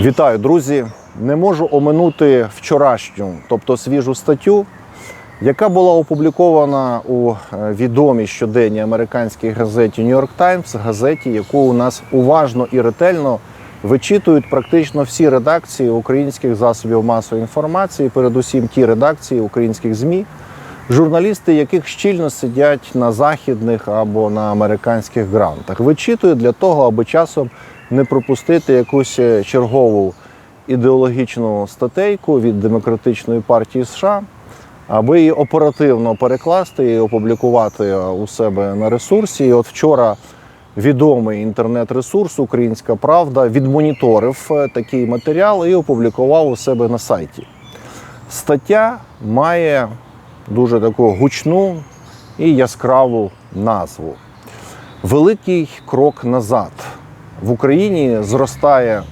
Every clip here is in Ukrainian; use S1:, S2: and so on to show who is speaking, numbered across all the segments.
S1: Вітаю, друзі! Не можу оминути вчорашню, тобто свіжу статтю, яка була опублікована у е, відомій щоденній американській газеті New York Times, газеті, яку у нас уважно і ретельно вичитують практично всі редакції українських засобів масової інформації, передусім ті редакції українських ЗМІ, журналісти, яких щільно сидять на західних або на американських грантах. Вичитують для того, аби часом не пропустити якусь е, чергову ідеологічну статейку від демократичної партії США, аби її оперативно перекласти і опублікувати у себе на ресурсі. І от вчора відомий інтернет-ресурс Українська Правда відмоніторив е, такий матеріал і опублікував у себе на сайті. Стаття має дуже таку гучну і яскраву назву. Великий крок назад. В Україні зростає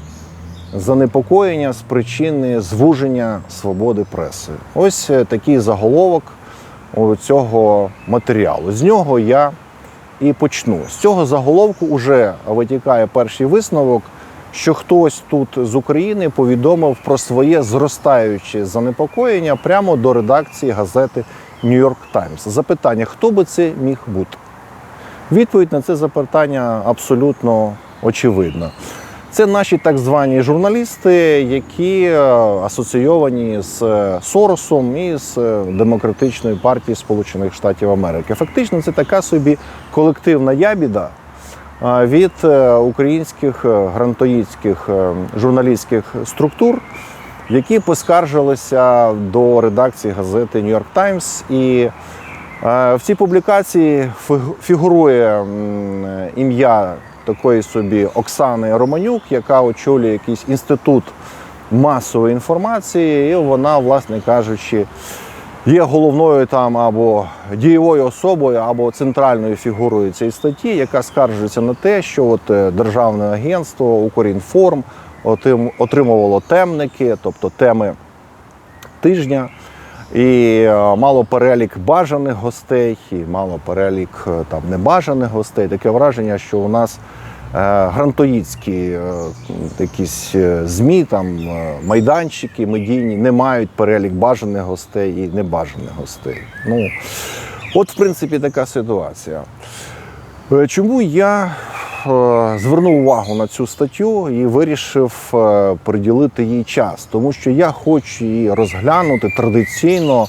S1: занепокоєння з причини звуження свободи преси. Ось е, такий заголовок цього матеріалу. З нього я і почну. З цього заголовку вже витікає перший висновок, що хтось тут з України повідомив про своє зростаюче занепокоєння прямо до редакції газети York Times. Запитання, хто би це міг бути? Відповідь на це запитання абсолютно очевидна. Це наші так звані журналісти, які е, асоційовані з е, Соросом і з е, демократичною партією Сполучених Штатів Америки. Фактично, це така собі колективна ябіда від українських грантоїдських журналістських структур, які поскаржилися до редакції газети York Times. І в цій публікації фігу- фігурує ім'я такої собі Оксани Романюк, яка очолює якийсь інститут масової інформації, і вона, власне кажучи, є головною там або дієвою особою, або центральною фігурою цієї статті, яка скаржується на те, що от е, державне агентство Укрінформ отримувало темники, тобто теми тижня. І е, мало перелік бажаних гостей, і мало перелік е, там небажаних гостей. Таке враження, що у нас е, грантоїдські якісь змі, там майданчики медійні не мають перелік бажаних гостей і небажаних гостей. Ну, от, в принципі, така ситуація. Чому я звернув увагу на цю статтю і вирішив е, приділити їй час? Тому що я хочу її розглянути традиційно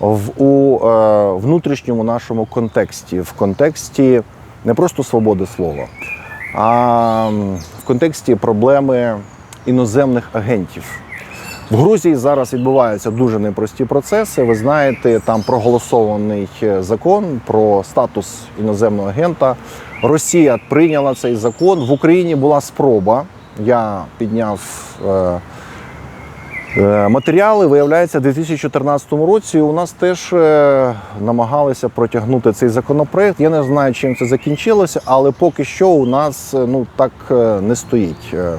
S1: в у е, внутрішньому нашому контексті, в контексті не просто свободи слова, а в контексті проблеми іноземних агентів. В Грузії зараз відбуваються дуже непрості процеси. Ви знаєте, там проголосований е, закон про статус іноземного агента. Росія прийняла цей закон. В Україні була спроба. Я підняв е, е, матеріали. Виявляється, у 2014 році у нас теж е, намагалися протягнути цей законопроект. Я не знаю, чим це закінчилося, але поки що у нас е, ну так е, не стоїть. Е,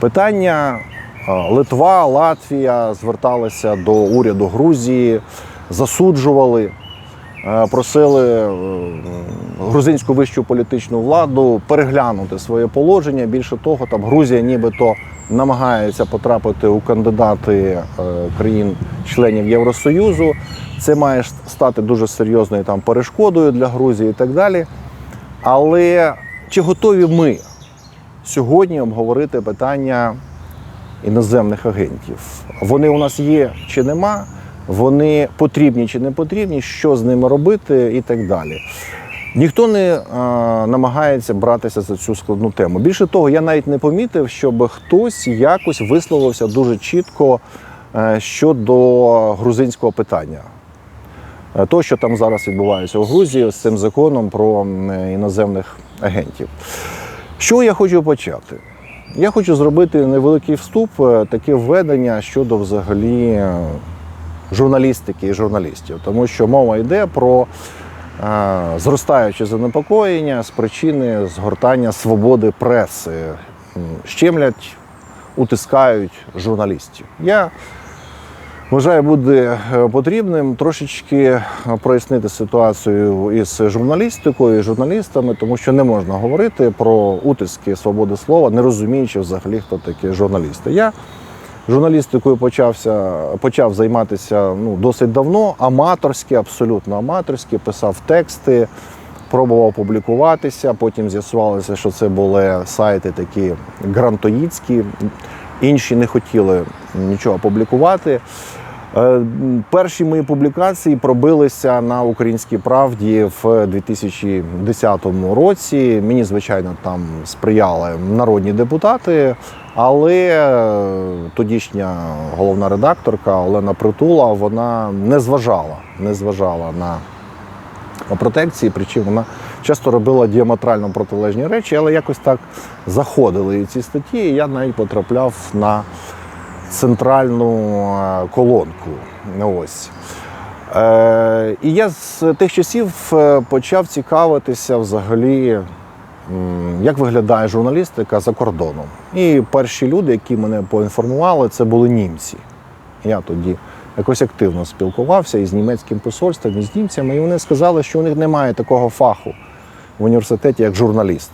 S1: Питання Литва, Латвія зверталися до уряду Грузії, засуджували, просили е, грузинську вищу політичну владу переглянути своє положення. Більше того, там Грузія нібито намагається потрапити у кандидати е, країн-членів Євросоюзу. Це має стати дуже серйозною там перешкодою для Грузії і так далі. Але чи готові ми сьогодні обговорити питання іноземних агентів. Вони у нас є чи нема, вони потрібні чи не потрібні, що з ними робити і так далі. Ніхто не е, намагається братися за цю складну тему. Більше того, я навіть не помітив, щоб хтось якось висловився дуже чітко е, щодо грузинського питання. Е, То, що там зараз відбувається у Грузії з цим законом про іноземних агентів. Що я хочу почати? Я хочу зробити невеликий вступ, таке введення щодо взагалі журналістики і журналістів, тому що мова йде про е, зростаюче занепокоєння з причини згортання свободи преси. Щемлять, утискають журналістів. Я Вважаю, буде е, потрібним трошечки е, прояснити ситуацію із журналістикою, і журналістами, тому що не можна говорити про утиски свободи слова, не розуміючи взагалі, хто такі журналісти. Я журналістикою почався, почав займатися ну, досить давно, аматорськи, абсолютно аматорськи, писав тексти, пробував публікуватися. Потім з'ясувалося, що це були сайти такі грантоїдські. Інші не хотіли нічого публікувати. Е, Перші мої публікації пробилися на українській правді в 2010 році. Мені, звичайно, там сприяли народні депутати, але е, тодішня головна редакторка Олена Притула вона не зважала, не зважала на протекції, причому вона часто робила діаметрально протилежні речі, але якось так заходили ці статті, і я навіть потрапляв на центральну е, колонку. Ось. Е, і я з тих часів е, почав цікавитися взагалі, як виглядає журналістика за кордоном. І перші люди, які мене поінформували, це були німці. Я тоді якось активно спілкувався із німецьким посольством, і з німцями, і вони сказали, що у них немає такого фаху в університеті, як журналіст.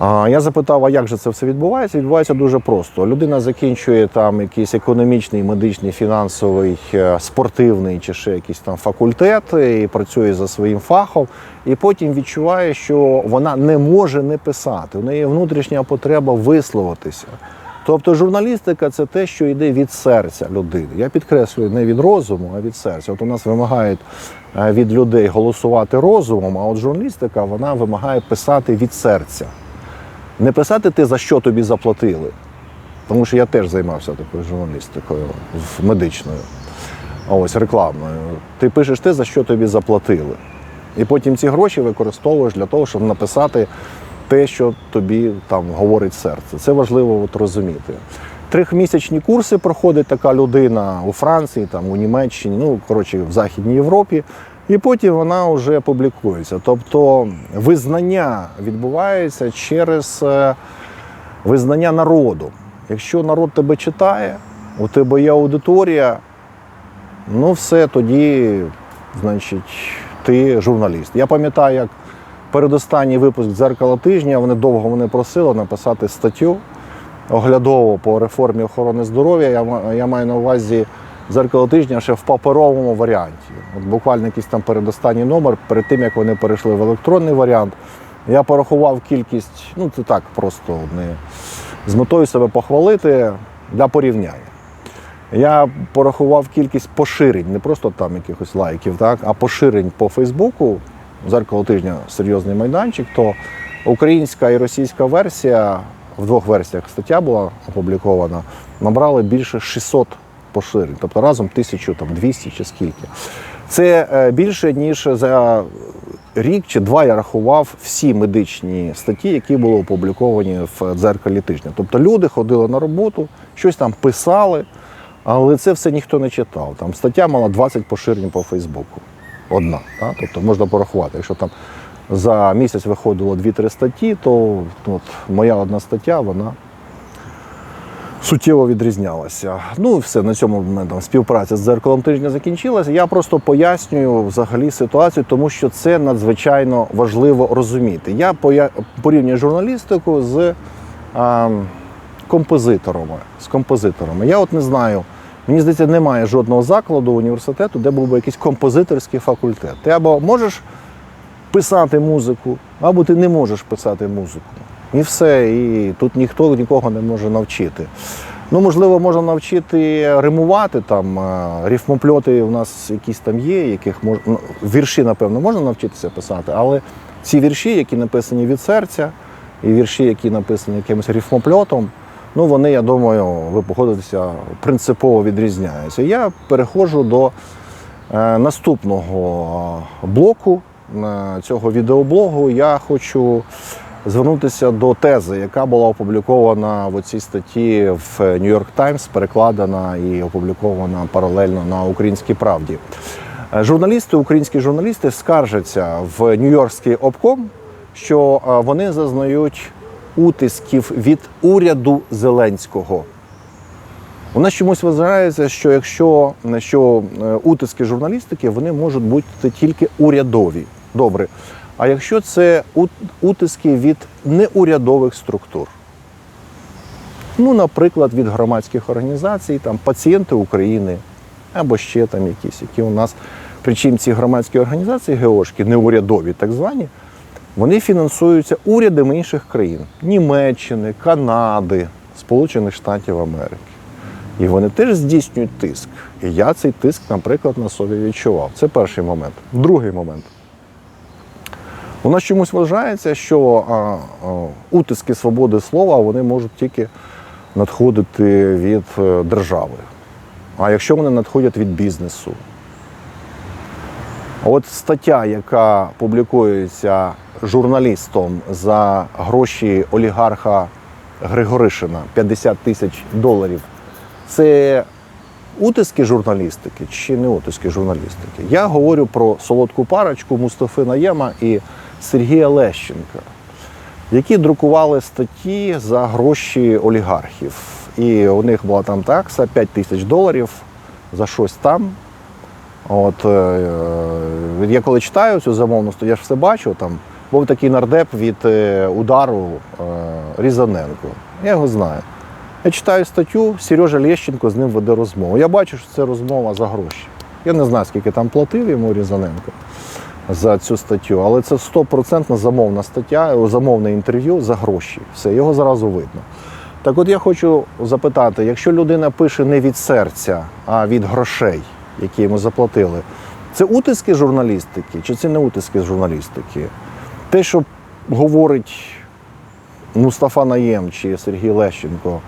S1: Я запитав, а як же це все відбувається? Відбувається дуже просто. Людина закінчує там якийсь економічний, медичний, фінансовий, е, спортивний чи ще якийсь там факультет і працює за своїм фахом, і потім відчуває, що вона не може не писати. У неї внутрішня потреба висловитися. Тобто журналістика це те, що йде від серця людини. Я підкреслюю не від розуму, а від серця. От у нас вимагають е, від людей голосувати розумом, а от журналістика вона вимагає писати від серця. Не писати ти, за що тобі заплатили. Тому що я теж займався такою журналістикою медичною, ось рекламною. Ти пишеш те, за що тобі заплатили. І потім ці гроші використовуєш для того, щоб написати те, що тобі там говорить серце. Це важливо от розуміти. Трьохмісячні курси проходить така людина у Франції, там, у Німеччині, ну коротше, в Західній Європі. І потім вона вже публікується. Тобто визнання відбувається через е, визнання народу. Якщо народ тебе читає, у тебе є аудиторія, ну все, тоді, значить, ти журналіст. Я пам'ятаю, як передостанній випуск дзеркала тижня вони довго мене просили написати статтю оглядово по реформі охорони здоров'я. Я, я маю на увазі дзеркало тижня ще в паперовому варіанті. От буквально якийсь там передостанній номер, перед тим як вони перейшли в електронний варіант. Я порахував кількість, ну це так просто не з метою себе похвалити для порівняння. Я порахував кількість поширень, не просто там якихось лайків, так, а поширень по Фейсбуку. Зеркало тижня серйозний майданчик, то українська і російська версія в двох версіях стаття була опублікована, набрали більше 600 поширень, тобто разом 1200 чи скільки. Це е, більше, ніж за рік чи два я рахував всі медичні статті, які були опубліковані в дзеркалі тижня. Тобто люди ходили на роботу, щось там писали, але це все ніхто не читав. Там стаття мала 20 поширень по Фейсбуку. Одна. Так? Тобто можна порахувати. Якщо там за місяць виходило 2-3 статті, то от, моя одна стаття, вона суттєво відрізнялася. Ну все, на цьому там співпраця з дзеркалом тижня закінчилася. Я просто пояснюю взагалі ситуацію, тому що це надзвичайно важливо розуміти. Я порівнюю журналістику з а, композиторами. З композиторами. Я от не знаю. Мені здається, немає жодного закладу університету, де був би якийсь композиторський факультет. Ти або можеш писати музику, або ти не можеш писати музику. І все. І тут ніхто нікого не може навчити. Ну, можливо, можна навчити римувати там, рифмопльоти у нас якісь там є, яких мож... ну, вірші, напевно, можна навчитися писати, але ці вірші, які написані від серця, і вірші, які написані якимось рифмопльотом, ну вони, я думаю, ви погодитеся, принципово відрізняються. Я переходжу до е, наступного блоку е, цього відеоблогу. Я хочу звернутися до тези, яка була опублікована в цій статті в York Times, перекладена і опублікована паралельно на українській правді. Е, Журналісти, українські журналісти скаржаться в Нью-Йоркський обком, що е, вони зазнають утисків від уряду Зеленського. У нас чомусь вважається, що якщо що е, утиски журналістики, вони можуть бути тільки урядові. Добре. А якщо це утиски від неурядових структур? Ну, наприклад, від громадських організацій, там пацієнти України або ще там якісь, які у нас. Причому ці громадські організації ГОшки, неурядові так звані, вони фінансуються урядами інших країн Німеччини, Канади, Сполучених Штатів Америки. І вони теж здійснюють тиск. І я цей тиск, наприклад, на собі відчував. Це перший момент. Другий момент. У нас чомусь вважається, що а, а, утиски свободи слова вони можуть тільки надходити від е, держави. А якщо вони надходять від бізнесу? От стаття, яка публікується журналістом за гроші олігарха Григоришина 50 тисяч доларів, це утиски журналістики чи не утиски журналістики? Я говорю про солодку парочку Мустафи Наєма і Сергія Лещенка, які друкували статті за гроші олігархів. І у них була там такса 5 тисяч доларів за щось там. От е, е, я коли читаю цю замовну статтю, я ж все бачу. Там був такий нардеп від е, удару Різаненко. Я його знаю. Я читаю статтю, Сережа Лещенко з ним веде розмову. Я бачу, що це розмова за гроші. Я не знаю, скільки там платив йому Різаненко за цю статтю, але це стопроцентна замовна стаття, замовне інтерв'ю за гроші. Все, його зразу видно. Так от я хочу запитати, якщо людина пише не від серця, а від грошей, які йому заплатили, це утиски журналістики чи це не утиски журналістики? Те, що говорить Мустафа Наєм чи Сергій Лещенко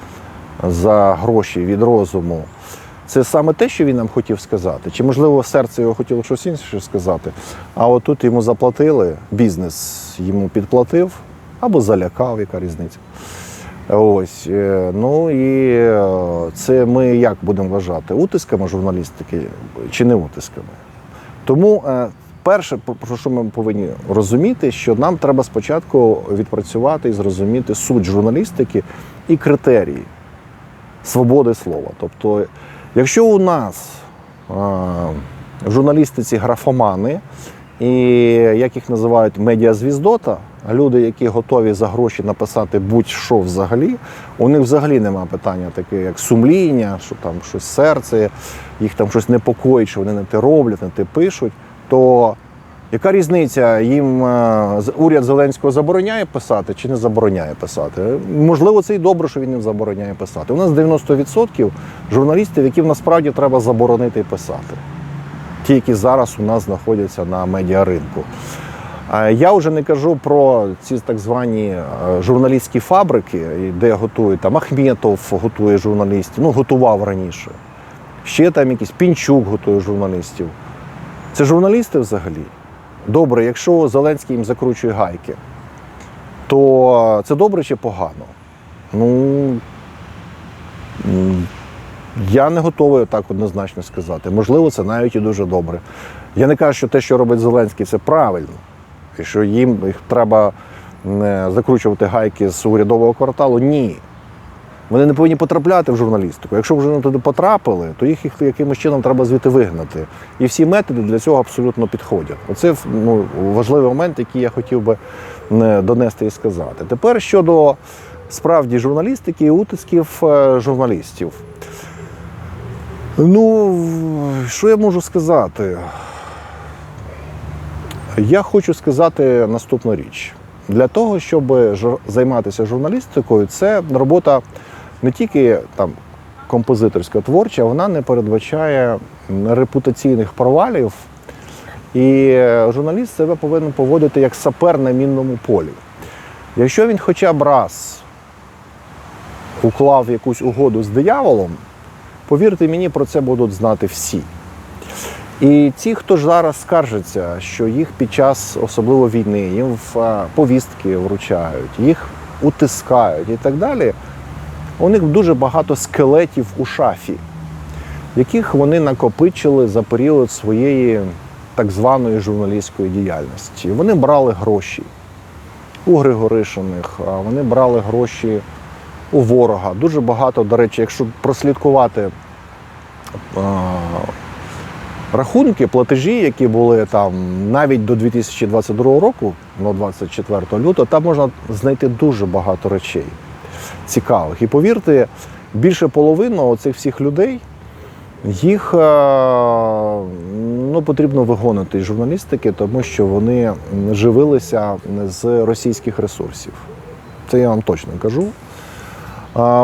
S1: за гроші від розуму, це саме те, що він нам хотів сказати? Чи, можливо, серце його хотіло щось інше сказати? А отут йому заплатили, бізнес йому підплатив або залякав, яка різниця. Ось. е, Ну і е, це ми як будемо вважати? Утисками журналістики чи не утисками? Тому е, перше, про- що ми повинні розуміти, що нам треба спочатку відпрацювати і зрозуміти суть журналістики і критерії свободи слова. Тобто, якщо у нас журналістиці графомани, і як їх називають медіазвіздота, люди, які готові за гроші написати будь-що взагалі, у них взагалі немає питання таке, як сумління, що там щось серце, їх там щось непокоїть, що вони не те роблять, не те пишуть, то яка різниця? Їм е, уряд Зеленського забороняє писати чи не забороняє писати? Можливо, це і добре, що він не забороняє писати. У нас 90% журналістів, яким насправді треба заборонити писати ті, які зараз у нас знаходяться на медіаринку. Е, Я вже не кажу про ці так звані е, журналістські фабрики, де готують там Ахметов готує журналістів, ну готував раніше. Ще там якийсь Пінчук готує журналістів. Це журналісти взагалі. Добре, якщо Зеленський їм закручує гайки, то це добре чи погано? Ну я не готовий так однозначно сказати. Можливо, це навіть і дуже добре. Я не кажу, що те, що робить Зеленський, це правильно, і що їм їх треба не закручувати гайки з урядового кварталу. Ні. Вони не повинні потрапляти в журналістику. Якщо вже вони туди потрапили, то їх, якимось чином треба звідти вигнати. І всі методи для цього абсолютно підходять. Оце ну, важливий момент, який я хотів би е, донести і сказати. Тепер щодо справді журналістики і утисків е, журналістів. Ну, що я можу сказати? Я хочу сказати наступну річ. Для того, щоб займатися журналістикою, це робота не тільки там композиторська творча, вона не передбачає репутаційних провалів. І е, журналіст себе повинен поводити як сапер на мінному полі. Якщо він хоча б раз уклав якусь угоду з дияволом, повірте мені, про це будуть знати всі. І ті, хто ж зараз скаржиться, що їх під час особливо війни, їм в повістки вручають, їх утискають і так далі, у них дуже багато скелетів у шафі, яких вони накопичили за період своєї так званої журналістської діяльності. Вони брали гроші у Григоришиних, вони брали гроші у ворога. Дуже багато, до речі, якщо прослідкувати рахунки, платежі, які були там навіть до 2022 року, ну 24 лютого, там можна знайти дуже багато речей цікавих. І повірте, більше половини оцих всіх людей. Їх е, ну, потрібно вигонити із журналістики, тому що вони живилися з російських ресурсів. Це я вам точно кажу.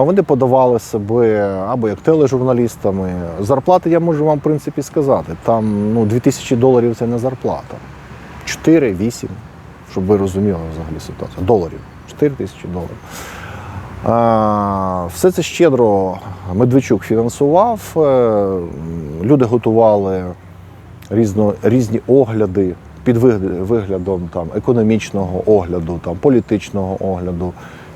S1: Вони подавали себе або як тележурналістами. Зарплати я можу вам, в принципі, сказати. Там ну, 2000 доларів це не зарплата. 4-8, щоб ви розуміли взагалі ситуацію. Доларів. 4 тисячі доларів. Все це щедро Медведчук фінансував. Е, Люди готували різно, різні огляди під виглядом там, економічного огляду, там, політичного огляду,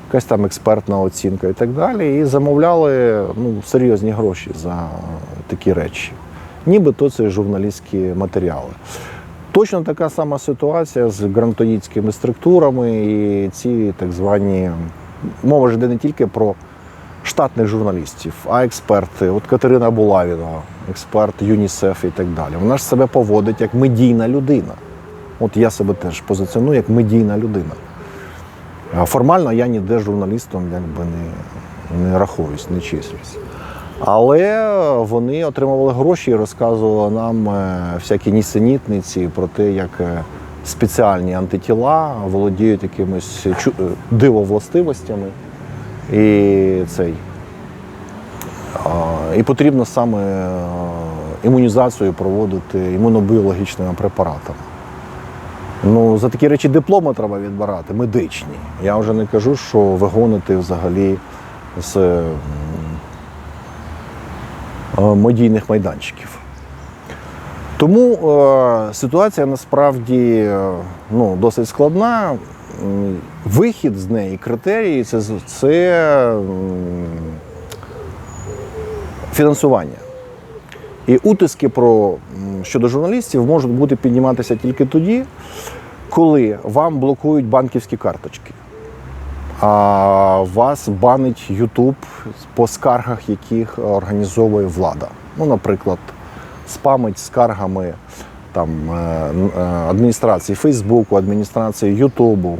S1: якась там експертна оцінка і так далі. І замовляли ну, серйозні гроші за такі речі. Нібито це журналістські матеріали. Точно така сама ситуація з грантоїдськими структурами і ці так звані. Мова ж йде не тільки про штатних журналістів, а експерти. От Катерина Булавіна, експерт ЮНІСЕФ і так далі. Вона ж себе поводить як медійна людина. От я себе теж позиціоную як медійна людина. Формально я ніде журналістом якби не, не рахуюсь, не числюсь. Але вони отримували гроші і розказували нам е, всякі нісенітниці про те, як е, спеціальні антитіла володіють якимись е, дивовластивостями. І цей. І потрібно саме е, імунізацію проводити імунобіологічними препаратами. Ну, за такі речі дипломи треба відбирати, медичні. Я вже не кажу, що вигонити взагалі з е, медійних майданчиків. Тому е, ситуація насправді е, ну, досить складна. Вихід з неї, критерії це, це фінансування. І утиски про, щодо журналістів можуть бути підніматися тільки тоді, коли вам блокують банківські карточки. А вас банить YouTube по скаргах, яких організовує влада. Ну, наприклад, спамить скаргами там, е, е, адміністрації Фейсбуку, адміністрації Ютубу,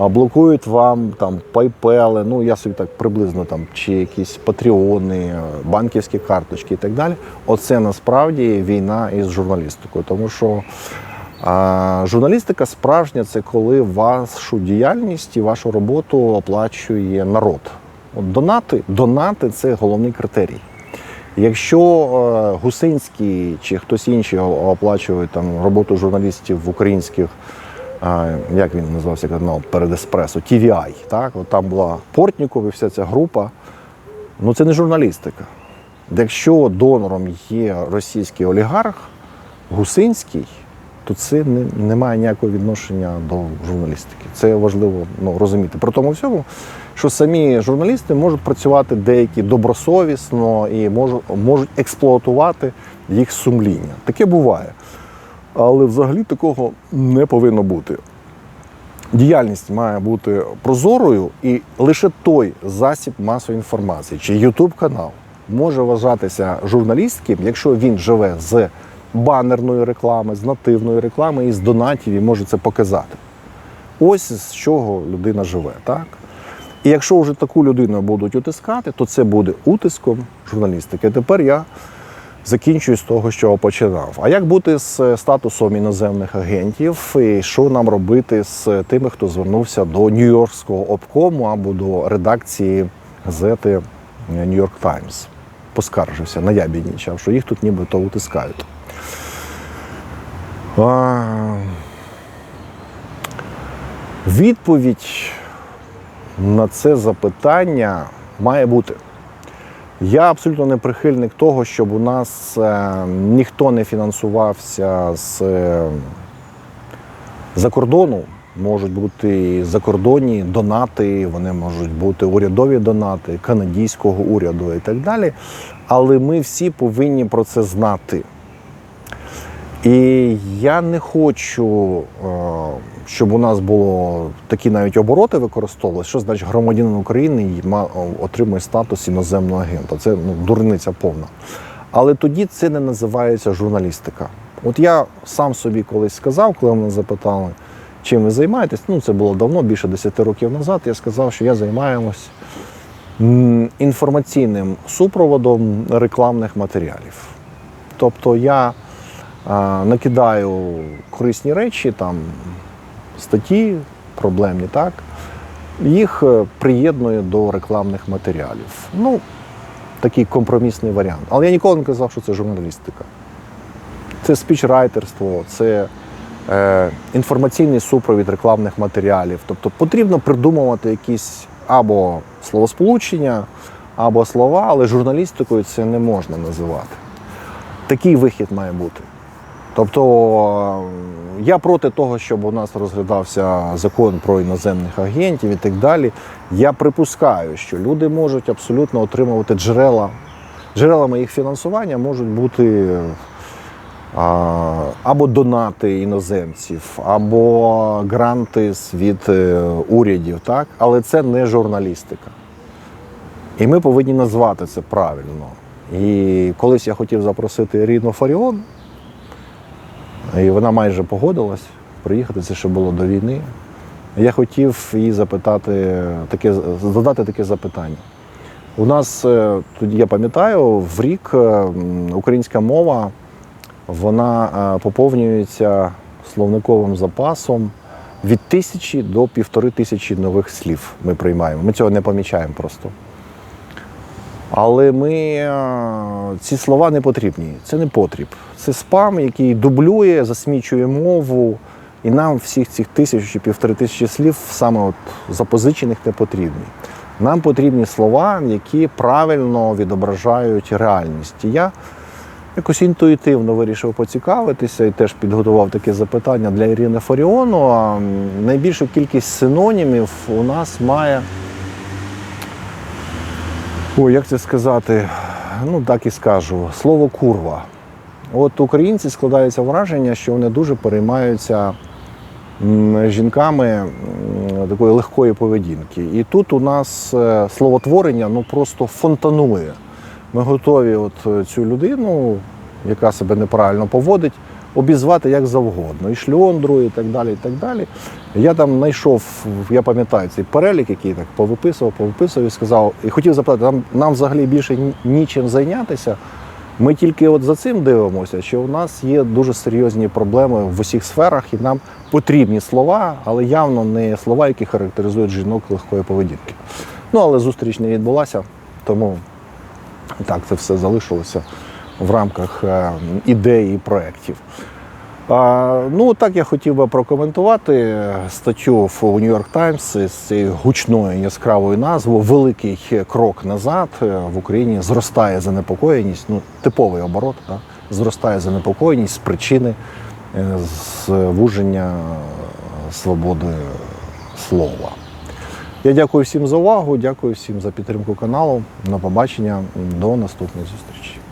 S1: блокують вам там PayPal, ну я собі так приблизно там, чи якісь патреони, е, банківські карточки і так далі. Оце насправді війна із журналістикою, тому що а, журналістика справжня це коли вашу діяльність і вашу роботу оплачує народ. От донати, донати це головний критерій. Якщо е, Гусинський чи хтось інший оплачує там роботу журналістів в українських, е, як він називався канал перед еспресо, TVI, так? От там була Портніков і вся ця група. Ну це не журналістика. Якщо донором є російський олігарх, Гусинський, то це не, не має ніякого відношення до журналістики. Це важливо ну, розуміти. При тому всьому, що самі журналісти можуть працювати деякі добросовісно і можуть, експлуатувати їх сумління. Таке буває. Але взагалі такого не повинно бути. Діяльність має бути прозорою, і лише той засіб масової інформації чи YouTube канал може вважатися журналістським, якщо він живе з банерної реклами, з нативної реклами і з донатів і може це показати. Ось з чого людина живе, так? І якщо вже таку людину будуть утискати, то це буде утиском журналістики. Тепер я закінчую з того, що починав. А як бути з статусом іноземних агентів, і що нам робити з тими, хто звернувся до Нью-Йоркського обкому або до редакції газети Нью-Йорк Таймс? Поскаржився, наябіднічав, що їх тут нібито утискають. А... Відповідь на це запитання має бути. Я абсолютно не прихильник того, щоб у нас е, ніхто не фінансувався з е, за кордону. Можуть бути закордонні донати, вони можуть бути урядові донати канадського уряду і так далі. Але ми всі повинні про це знати. І я не хочу е, щоб у нас було такі навіть обороти використовувалися, що значить громадянин України отримує статус іноземного агента. Це ну, дурниця повна. Але тоді це не називається журналістика. От я сам собі колись сказав, коли мене запитали, чим ви займаєтесь, ну це було давно, більше 10 років назад. Я сказав, що я займаємось м, інформаційним супроводом рекламних матеріалів. Тобто я накидаю корисні речі, там статті, проблемні, так, їх е, приєдную до рекламних матеріалів. Ну, такий компромісний варіант. Але я ніколи не казав, що це журналістика. Це спічрайтерство, це е, інформаційний супровід рекламних матеріалів. Тобто потрібно придумувати якісь або словосполучення, або слова, але журналістикою це не можна називати. Такий вихід має бути. Тобто е, я проти того, щоб у нас розглядався закон про іноземних агентів і так далі. Я припускаю, що люди можуть абсолютно отримувати джерела. Джерелами їх фінансування можуть бути або донати іноземців, або гранти від е, урядів, так? але це не журналістика. І ми повинні назвати це правильно. І колись я хотів запросити Ірину Фаріон, і вона майже погодилась приїхати, це ще було до війни. Я хотів їй запитати таке, задати таке запитання. У нас, е, я пам'ятаю, в рік е, українська мова вона е, поповнюється словниковим запасом від тисячі до півтори тисячі нових слів ми приймаємо. Ми цього не помічаємо просто. Але ми е, ці слова не потрібні. Це не потріб. Це спам, який дублює, засмічує мову. І нам всіх цих тисяч чи півтори тисячі слів саме от запозичених не потрібні. Нам потрібні слова, які правильно відображають реальність. І я якось інтуїтивно вирішив поцікавитися і теж підготував таке запитання для Ірини Фаріону. Найбільшу кількість синонімів у нас має Ой, як це сказати? Ну, так і скажу. Слово курва. От українці складається враження, що вони дуже переймаються жінками такої легкої поведінки. І тут у нас е, словотворення ну, просто фонтанує. Ми готові от е, цю людину, яка себе неправильно поводить, обізвати як завгодно. І шльондру, і так далі. і так далі. Я там знайшов, я пам'ятаю цей перелік, який так повиписував, повиписував і сказав, і хотів запитати, нам, нам взагалі більше нічим зайнятися. Ми тільки от за цим дивимося, що у нас є дуже серйозні проблеми в усіх сферах, і нам потрібні слова, але явно не слова, які характеризують жінок легкої поведінки. Ну, але зустріч не відбулася, тому так це все залишилося в рамках е, ідей і проєктів. Ну, так я хотів би прокоментувати статтю в New York Times з цією гучною яскравою назвою Великий крок назад в Україні зростає занепокоєність. Ну, типовий оборот, да? зростає занепокоєність з причини е, звуження свободи слова. Я дякую всім за увагу, дякую всім за підтримку каналу. На побачення, до наступної зустрічі.